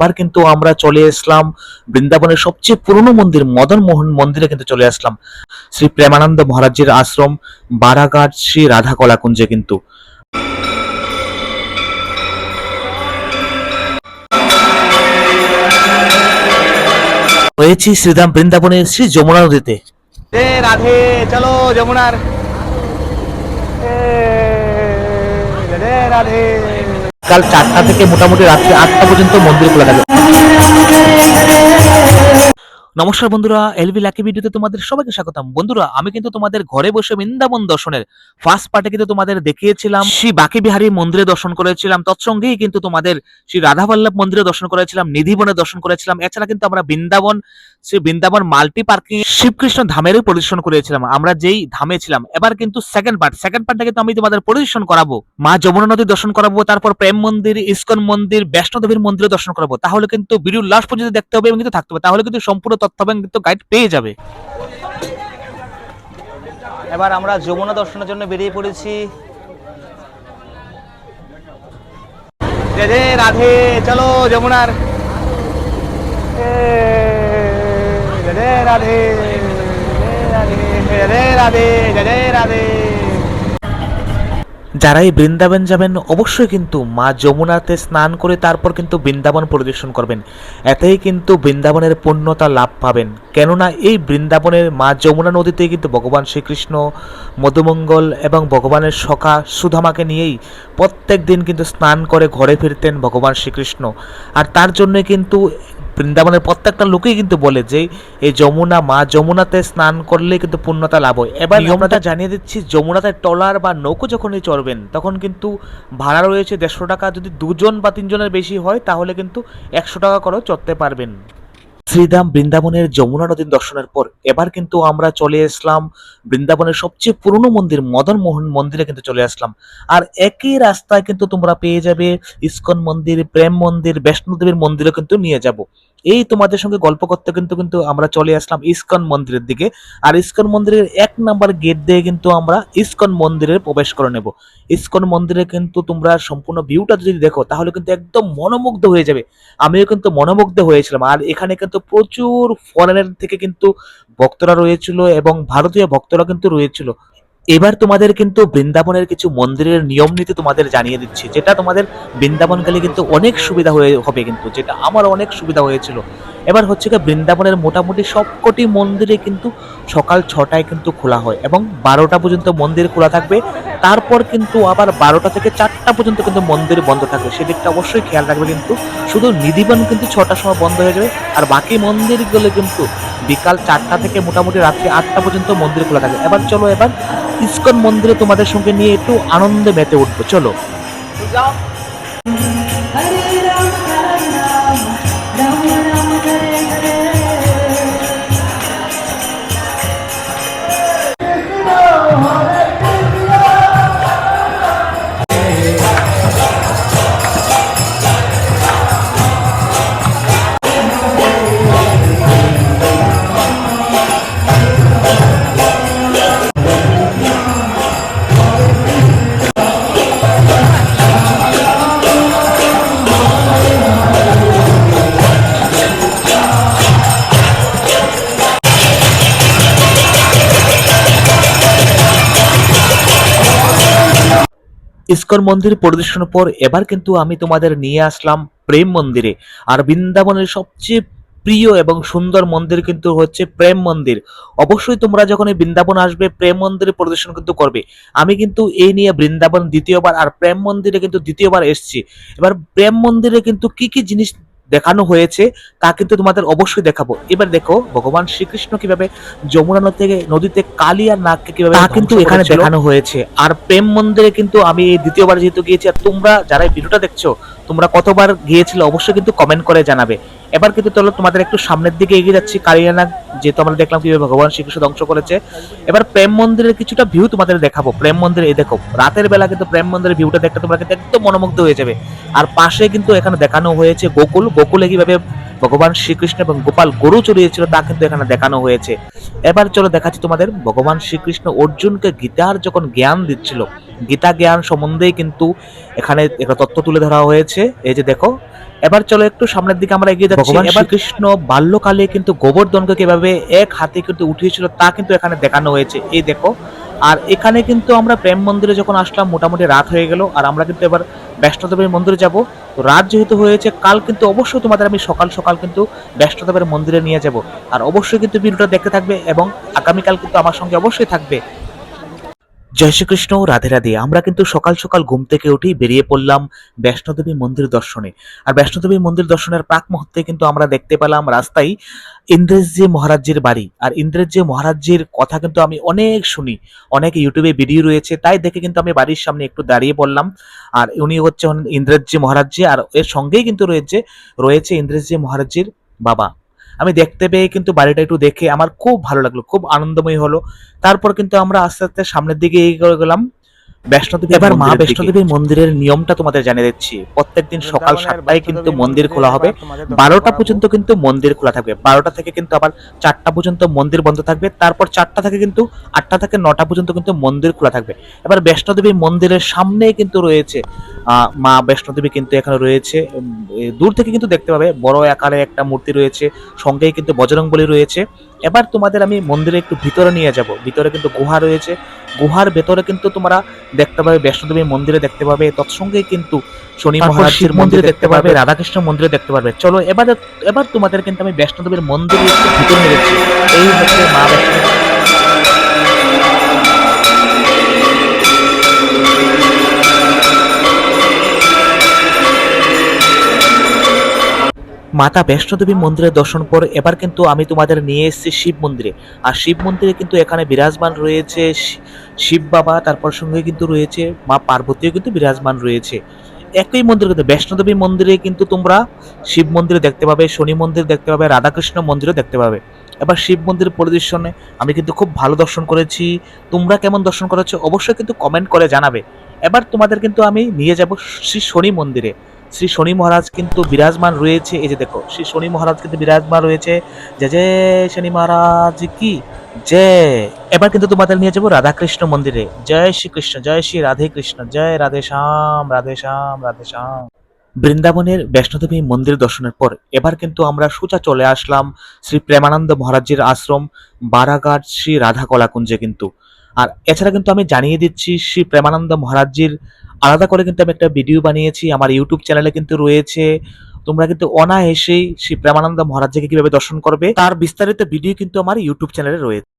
এবার কিন্তু আমরা চলে আসলাম বৃন্দাবনের সবচেয়ে পুরনো মন্দির মদন মোহন মন্দিরে কিন্তু চলে আসলাম শ্রী প্রেমানন্দ মহারাজের আশ্রম বারাঘাট শ্রী রাধা কলাকুঞ্জে কিন্তু হয়েছি শ্রীধাম বৃন্দাবনের শ্রী যমুনা নদীতে রাধে চলো যমুনার রাধে কাল চারটা থেকে মোটামুটি রাত্রি আটটা পর্যন্ত মন্দির খোলা থাকে। নমস্কার বন্ধুরা, এলবি লাকি ভিডিওতে তোমাদের সবাইকে স্বাগতম। বন্ধুরা, আমি কিন্তু তোমাদের ঘরে বসে বৃন্দাবন দর্শনের ফার্স্ট পার্টে কিন্তু তোমাদের দেখিয়েছিলাম, শ্রী বাকি বিহারী মন্দিরে দর্শন করেছিলাম, তৎসঙ্গেই কিন্তু তোমাদের শ্রী রাধাবল্লভ মন্দিরে দর্শন করেছিলাম, নিধিবনে দর্শন করেছিলাম। এছাড়া কিন্তু আমরা বৃন্দাবন, শ্রী বৃন্দাবন মাল্টি পার্কিং, শিবকৃষ্ণ ধামেরও পরিদর্শন করেছিলাম, আমরা যেই ধামে ছিলাম। এবার কিন্তু সেকেন্ড পার্ট সেকেন্ড পার্টটা কিন্তু আমি তোমাদের পরিদর্শন করাবো। মা যমুনা নদী দর্শন করাবো, তারপর প্রেম মন্দির, ইস্কন মন্দির, বৈষ্ণোদেবীর মন্দিরে দর্শন করাবো। তাহলে কিন্তু ভিডিও লাস্ট পর্যন্ত দেখতে হবে এবং কিন্তু থাকতে হবে। তাহলে কিন্তু সম্পূর্ণ এবং কিন্তু গাইড পেয়ে যাবে। এবার আমরা যমুনা দর্শনের জন্য বেরিয়ে পড়েছি। রাধে চলো যমুনার। এ, রে রাধে রাধে রাধে রাধে। যারা এই বৃন্দাবন যাবেন, অবশ্যই কিন্তু মা যমুনাতে স্নান করে তারপর কিন্তু বৃন্দাবন পরিদর্শন করবেন। এতেই কিন্তু বৃন্দাবনের পূর্ণতা লাভ পাবেন। কেননা এই বৃন্দাবনের মা যমুনা নদীতে কিন্তু ভগবান শ্রীকৃষ্ণ, মধুমঙ্গল এবং ভগবানের সখা সুধামাকে নিয়েই প্রত্যেক দিন কিন্তু স্নান করে ঘরে ফিরতেন ভগবান শ্রীকৃষ্ণ। আর তার জন্য কিন্তু বৃন্দাবনের প্রত্যেকটা লোকেই কিন্তু বলে যে এই যমুনা মা যমুনাতে স্নান করলে কিন্তু পূর্ণতা লাভ হয়। এবার আমরা জানিয়ে দিচ্ছি যমুনাতে ট্রলার বা নৌকো যখনই চড়বেন তখন কিন্তু ভাড়া রয়েছে দেড়শো টাকা। যদি দুজন বা তিনজনের বেশি হয় তাহলে কিন্তু একশো টাকা করেও চড়তে পারবেন। শ্রীধাম বৃন্দাবনের যমুনা নদীর দর্শনের পর এবার কিন্তু আমরা চলে আসলাম বৃন্দাবনের সবচেয়ে পুরনো মন্দির মদন মোহন মন্দিরে কিন্তু চলে আসলাম। আর একই রাস্তায় কিন্তু তোমরা পেয়ে যাবে ইস্কন মন্দির প্রেম মন্দির বৈষ্ণোদেবীর মন্দিরও কিন্তু নিয়ে যাব। এই তোমাদের সঙ্গে গল্প করতে কিন্তু কিন্তু আমরা চলে আসলাম ইস্কন মন্দিরের দিকে। আর ইস্কন মন্দিরের এক নাম্বার গেট দিয়ে কিন্তু আমরা ইস্কন মন্দিরে প্রবেশ করে নেব। ইস্কন মন্দিরে কিন্তু তোমরা সম্পূর্ণ ভিউটা যদি দেখো, তাহলে কিন্তু একদম মনোমুগ্ধ হয়ে যাবে। আমিও কিন্তু মনোমুগ্ধ হয়েছিলাম। আর এখানে কিন্তু প্রচুর ফরেনের থেকে কিন্তু ভক্তরা রয়েছিল এবং ভারতীয় ভক্তরা কিন্তু রয়েছিল। এবার তোমাদের কিন্তু বৃন্দাবনের কিছু মন্দিরের নিয়ম নীতি তোমাদের জানিয়ে দিচ্ছি। যেটা তোমাদের বৃন্দাবন গেলে কিন্তু অনেক সুবিধা হয়ে, হবে কিন্তু, যেটা আমার অনেক সুবিধা হয়েছিল। এবার হচ্ছে কি বৃন্দাবনের মোটামুটি সবকটি মন্দিরে কিন্তু সকাল ছটায় কিন্তু খোলা হয় এবং বারোটা পর্যন্ত মন্দির খোলা থাকবে। তারপর কিন্তু আবার বারোটা থেকে চারটা পর্যন্ত কিন্তু মন্দির বন্ধ থাকবে। সেদিকটা অবশ্যই খেয়াল রাখবে কিন্তু শুধু নিধিবন কিন্তু ছটার সময় বন্ধ হয়ে যাবে আর বাকি মন্দিরগুলো কিন্তু বিকাল চারটা থেকে মোটামুটি রাত্রি আটটা পর্যন্ত মন্দির খোলা থাকে। এবার চলো এবার ইস্কন মন্দিরে তোমাদের সঙ্গে নিয়ে একটু আনন্দে মেতে উঠবো। চলো। ইস্কন মন্দির পরিদর্শনের পর এবার কিন্তু আমি তোমাদের নিয়ে আসলাম প্রেম মন্দিরে। আর বৃন্দাবনের সবচেয়ে প্রিয় এবং সুন্দর মন্দির কিন্তু হচ্ছে প্রেম মন্দির। অবশ্যই তোমরা যখন এই বৃন্দাবন আসবে, প্রেম মন্দিরে পরিদর্শন কিন্তু করবে। আমি কিন্তু এই নিয়ে বৃন্দাবন দ্বিতীয়বার আর প্রেম মন্দিরে কিন্তু দ্বিতীয়বার এসছি। এবার প্রেম মন্দিরে কিন্তু কি কি জিনিস দেখানো হয়েছে তা কিন্তু তোমাদের অবশ্যই দেখাবো। এবার দেখো ভগবান শ্রীকৃষ্ণ কীভাবে যমুনা নদী থেকে নদীতে কালী আর নাগকে কীভাবে তা কিন্তু এখানে দেখানো হয়েছে। আর প্রেম মন্দিরে কিন্তু আমি দ্বিতীয়বার যেহেতু গিয়েছি আর তোমরা যারা এই ভিডিওটা দেখছ তোমরা কতবার গিয়েছিলে অবশ্যই কিন্তু কমেন্ট করে জানাবে। এবার কিন্তু চলো তোমাদের একটু সামনের দিকে এগিয়ে যাচ্ছি। কালিয়ানা যেহেতু আমরা দেখলাম কীভাবে ভগবান শ্রীকৃষ্ণ ধ্বংস করেছে। এবার প্রেম মন্দিরের কিছুটা ভিউ তোমাদের দেখাবো। প্রেম মন্দিরে, এই দেখো, রাতের বেলা কিন্তু প্রেম মন্দিরের ভিউটা দেখতে তোমরা কিন্তু একদম মনোমুগ্ধ হয়ে যাবে। আর পাশে কিন্তু এখানে দেখানো হয়েছে গোকুল। গোকুলে কীভাবে ভগবান শ্রীকৃষ্ণ এবং গোপাল গরু চড়িয়েছিল তা কিন্তু এখানে দেখানো হয়েছে। এবার চলো দেখাচ্ছি তোমাদের, ভগবান শ্রীকৃষ্ণ অর্জুনকে গীতার যখন জ্ঞান দিচ্ছিল গীতা জ্ঞান সম্বন্ধেই কিন্তু এখানে একটা তথ্য তুলে ধরা হয়েছে। এই যে দেখো এবার চলো একটু সামনের দিকে আমরা এগিয়ে যাচ্ছি। এবার কৃষ্ণ বাল্যকালে কিন্তু গোবর্ধনকে কীভাবে এক হাতে কিন্তু উঠিয়েছিল তা কিন্তু এখানে দেখানো হয়েছে। এই দেখো আর এখানে কিন্তু আমরা প্রেম মন্দিরে যখন আসলাম মোটামুটি রাত হয়ে গেল আর আমরা কিন্তু এবার বৈষ্ণদেবের মন্দিরে যাব। তো রাত যেহেতু হয়েছে কাল কিন্তু অবশ্যই তোমাদের আমি সকাল সকাল কিন্তু বৈষ্ণদেবের মন্দিরে নিয়ে যাব। আর অবশ্যই কিন্তু ভিডিওটা দেখতে থাকবে এবং আগামীকাল কিন্তু আমার সঙ্গে অবশ্যই থাকবে। জয় শ্রীকৃষ্ণ, রাধে রাধে। আমরা কিন্তু সকাল সকাল ঘুম থেকে উঠেই বেরিয়ে পড়লাম বৈষ্ণোদেবী মন্দির দর্শনে। আর বৈষ্ণোদেবী মন্দির দর্শনের প্রাক মুহূর্তে কিন্তু আমরা দেখতে পেলাম রাস্তায় ইন্দ্রেশজি মহারাজ্যের বাড়ি। আর ইন্দ্রেশজি মহারাজ্যের কথা কিন্তু আমি অনেক শুনি। অনেক ইউটিউবে ভিডিও রয়েছে, তাই দেখে কিন্তু আমি বাড়ির সামনে একটু দাঁড়িয়ে পড়লাম। আর উনি হচ্ছে ইন্দ্রেশজি মহারাজ্যে আর এর সঙ্গেই কিন্তু রয়েছে রয়েছে ইন্দ্রেশজি মহারাজ্যের বাবা। আমি দেখতে পেয়ে কিন্তু বাড়িটা একটু দেখে আমার খুব ভালো লাগল, খুব আনন্দময় হলো। তারপর কিন্তু আমরা আস্তে আস্তে সামনের দিকে এগিয়ে গেলাম। বৈষ্ণোদেবী এবার মা বৈষ্ণোদেবী মন্দিরের নিয়মটা তোমাদের জানিয়ে দিচ্ছি। প্রত্যেকদিন সকাল সাতটায় কিন্তু মন্দির খোলা হবে। বারোটা পর্যন্ত কিন্তু মন্দির খোলা থাকবে। বারোটা থেকে কিন্তু আবার চারটা পর্যন্ত মন্দির বন্ধ থাকবে। তারপর চারটা থেকে কিন্তু আটটা থেকে নটা পর্যন্ত কিন্তু মন্দির খোলা থাকবে। এবার বৈষ্ণোদেবী মন্দিরের সামনেই কিন্তু রয়েছে আহ, মা বৈষ্ণোদেবী কিন্তু এখানে রয়েছে। দূর থেকে কিন্তু দেখতে পাবে বড় আকারে একটা মূর্তি রয়েছে সঙ্গেই কিন্তু বজরংবলী রয়েছে। এবার তোমাদের আমি মন্দিরে একটু ভিতরে নিয়ে যাব। ভিতরে কিন্তু গুহা রয়েছে। গুহার ভেতরে কিন্তু তোমরা দেখতে পাবে বৈষ্ণদেবী মন্দিরে দেখতে পাবে তৎসঙ্গে কিন্তু শনি মহারাজের মন্দিরে দেখতে পাবে রাধাকৃষ্ণ মন্দিরে দেখতে পাবে। চলো এবার এবার তোমাদের কিন্তু আমি বৈষ্ণদেবীর মন্দিরে ভিতরে নিয়ে যাচ্ছি। এই হচ্ছে মা বৈষ্ণো মাতা বৈষ্ণোদেবী মন্দিরের দর্শন পর এবার কিন্তু আমি তোমাদের নিয়ে এসেছি শিব মন্দিরে। আর শিব মন্দিরে কিন্তু এখানে বিরাজমান রয়েছে শিব বাবা, তারপর সঙ্গে কিন্তু রয়েছে মা পার্বতীও কিন্তু বিরাজমান রয়েছে। একই মন্দির কিন্তু বৈষ্ণোদেবী মন্দিরে কিন্তু তোমরা শিব মন্দিরে দেখতে পাবে, শনি মন্দির দেখতে পাবে, রাধাকৃষ্ণ মন্দিরও দেখতে পাবে। এবার শিব মন্দির পরিদর্শনে আমি কিন্তু খুব ভালো দর্শন করেছি। তোমরা কেমন দর্শন করেছ অবশ্যই কিন্তু কমেন্ট করে জানাবে। এবার তোমাদের কিন্তু আমি নিয়ে যাব শ্রী শনি মন্দিরে। শ্রী শনি মহারাজ কিন্তু বিরাজমান রয়েছে। এই যে দেখো, শ্রী শনি মহারাজ কিন্তু বিরাজমান রয়েছে। যে জয় শনি মহারাজ কি? জয়। এবার কিন্তু তোমাদের নিয়ে যাব রাধাকৃষ্ণ মন্দিরে। জয় শ্রীকৃষ্ণ, জয় শ্রী রাধে কৃষ্ণ, জয় রাধে শ্যাম রাধে শ্যাম রাধে শ্যাম। বৃন্দাবনের বৈষ্ণোদেবী মন্দির দর্শনের পর এবার কিন্তু আমরা সোজা চলে আসলাম শ্রী প্রেমানন্দ মহারাজের আশ্রম, বারাঘাট, শ্রী রাধা কলাকুঞ্জে কিন্তু। আর এছাড়া কিন্তু আমি জানিয়ে দিচ্ছি শ্রী প্রেমানন্দ মহারাজজির আলাদা করে কিন্তু আমি একটা ভিডিও বানিয়েছি, আমার ইউটিউব চ্যানেলে কিন্তু রয়েছে। তোমরা কিন্তু অনায়াসেই শ্রী প্রেমানন্দ মহারাজ্যকে কীভাবে দর্শন করবে, তার বিস্তারিত ভিডিও কিন্তু আমার ইউটিউব চ্যানেলে রয়েছে